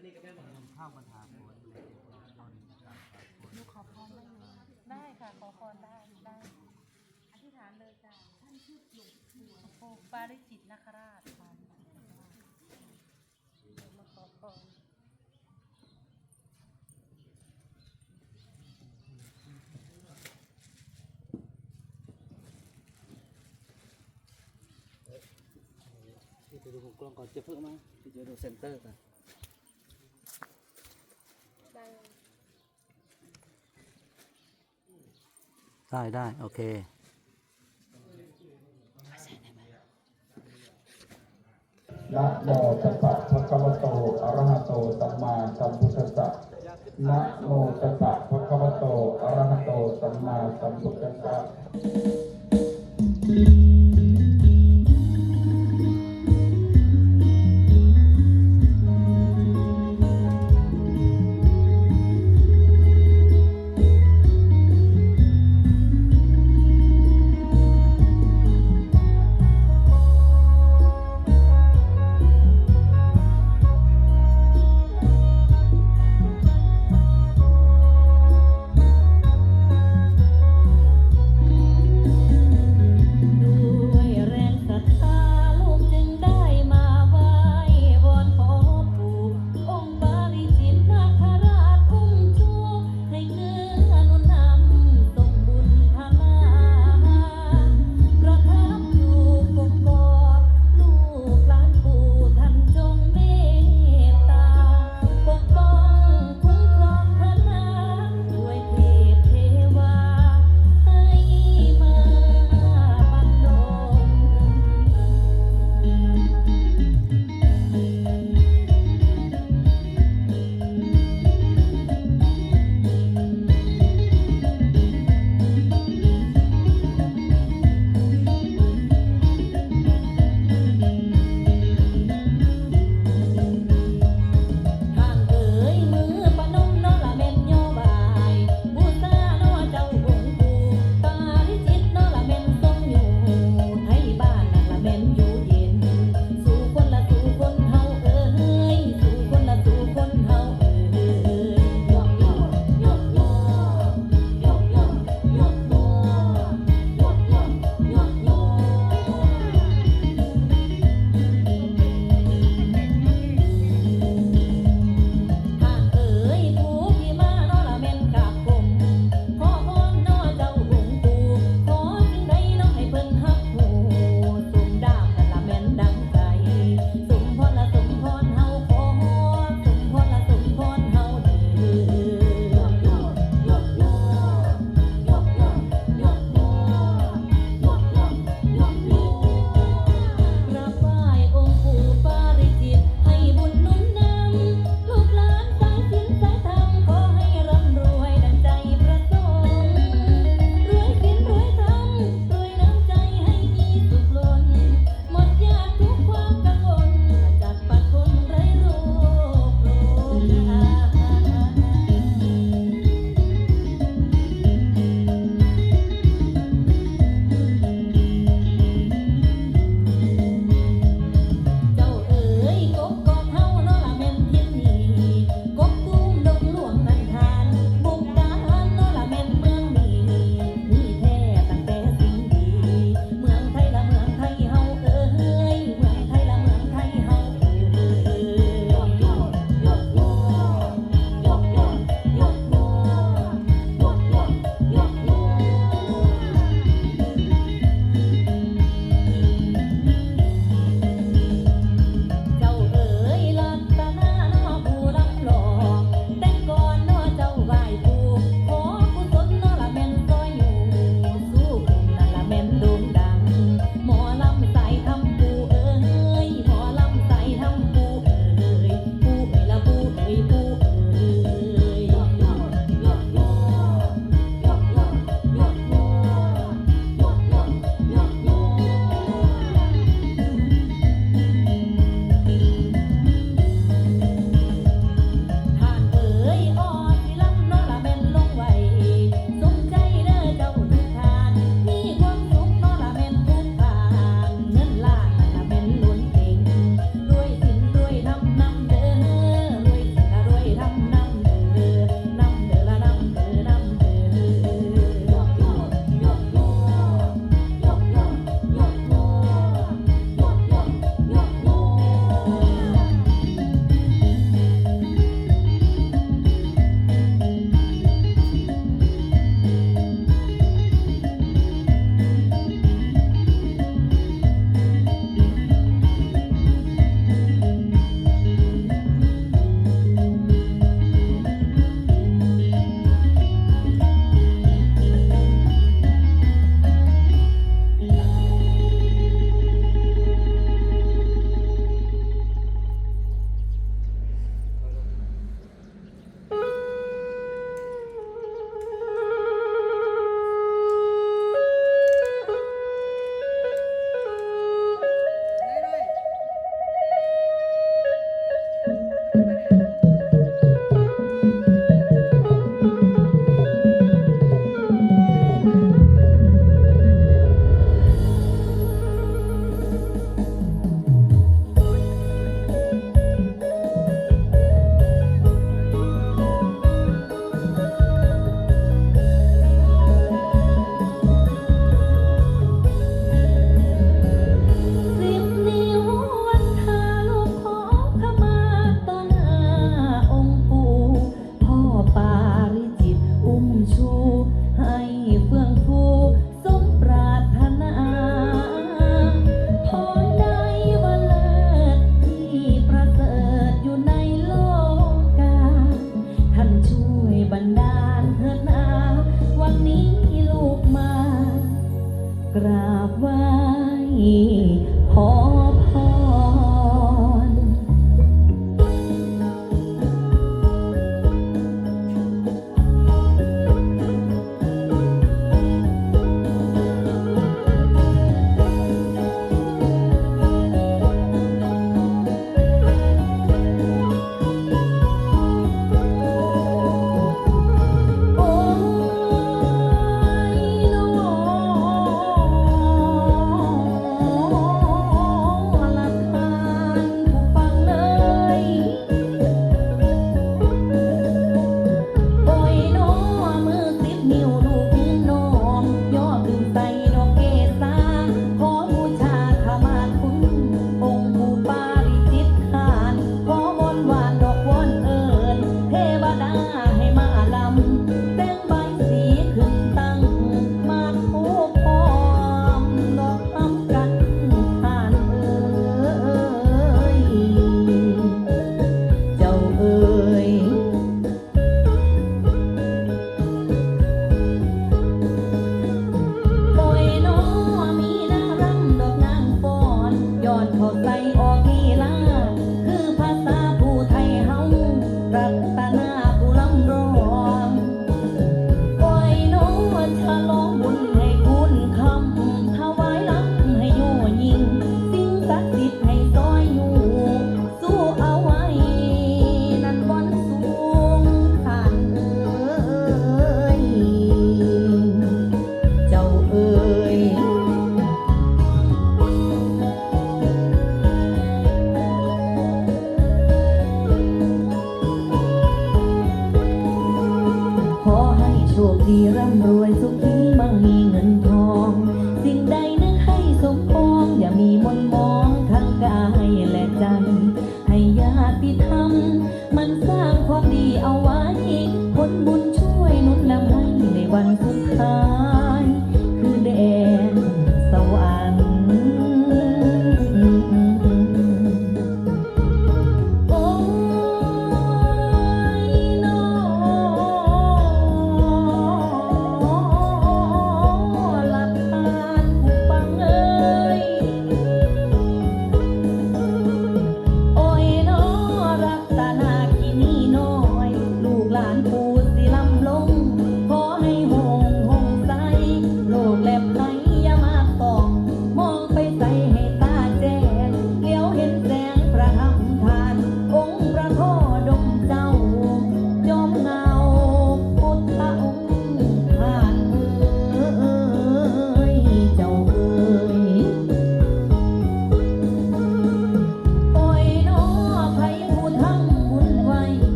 นนี้ก็แม่บอกเงินเข้าบรรหาผลเลยเจ็บจนต่างๆผลหนูขอพรได้ไหมได้ค่ะขอพรได้ได้ อธิษฐานเลยจ้ะท่านชื่อหลวงปู่ปาริจิตนาคราชค่ะมาขอพรพี่ไปดูของกล้องก่อนจะเพิ่มมั้งพี่จะดูเซนเตอร์ก่อน ได้ได้โอเคนะโมตัสสะภะคะวะโต อะระหะโต สัมมาสัมพุทธัสสะนะโมตัสสะภะคะวะโต อะระหะโต สัมมาสัมพุทธัสสะ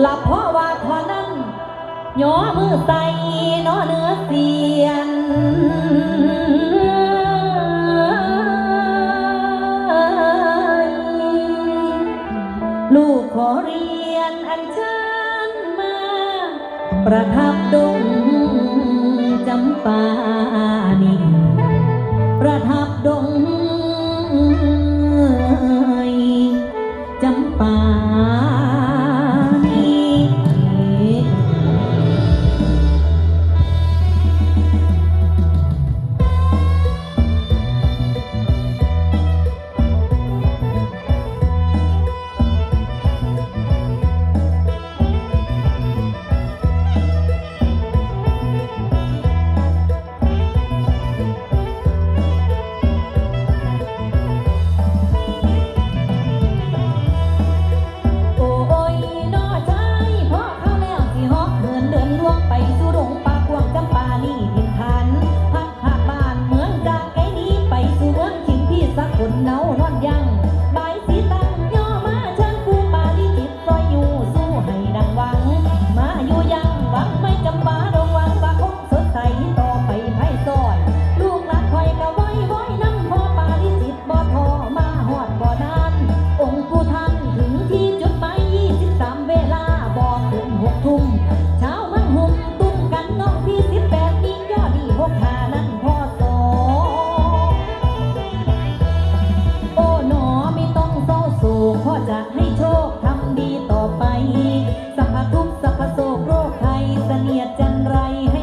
หลับเพราะว่าพอนั่งย่อมือใส่นอเนื้อเสียนลูกขอเรียนอันเชิญมา ประทับดง ใจ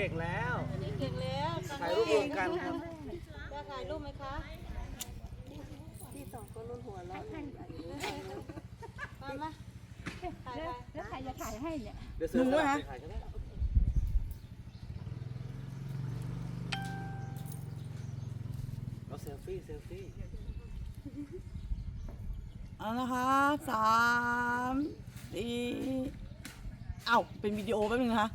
เก่งแล้วเก่งแล้วถ่ายรูปรวมกันครับจะถ่ายรูปไหมคะมามาถ่ายไปแล้วใครจะถ่ายให้เนี่ยเดี๋ยวเสือสลับไปถ่ายกันได้เอาเซลฟี่เซลฟี่เอานะคะสามสี่เอ้าเป็นวิดีโอแป๊บนึงนะคะ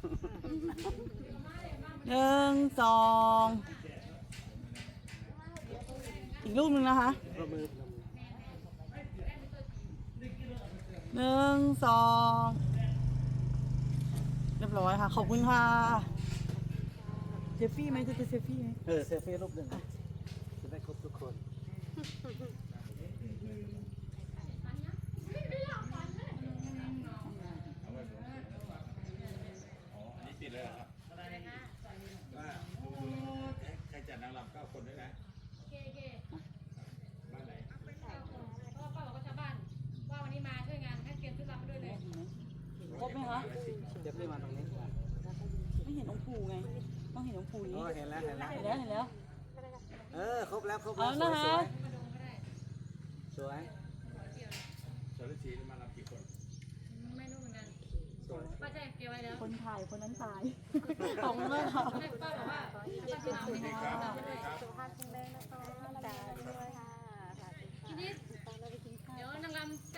หนึ่งสองอีกรูปหนึ่งนะคะประมือประมือหนึ่งสองเรียบร้อยค่ะ ขอบคุณค่ะเซลฟี่ไหมจะจะเซลฟี่ไหมเออเซลฟี่รูปหนึ่งจะได้ครบทุกคน ลำเก้าคนได้ไหมโอเคโอเคบ้านไหนเพราะว่าป้าบอกว่าชาวบ้านว่าวันนี้มาช่วยงานให้เตรียมชุนลำไปด้วยเลยครบไหมคะ เดี๋ยวพี่มาตรงนี้ก่อไม่เห็นองคู๋ไง ต้องเห็นองคู๋นี้เห็นแล้ว เห็นแล้วเห็นแล้ว เออ ครบแล้ว ครบแล้วสวยสวย แล้วคนถ่ายคนนั้นตายตรงเลยค่ะ ป้าบอกว่า สวัดสวัสดีครัสุภาพแข็แรงนะคะรักษาด้วยค่ะ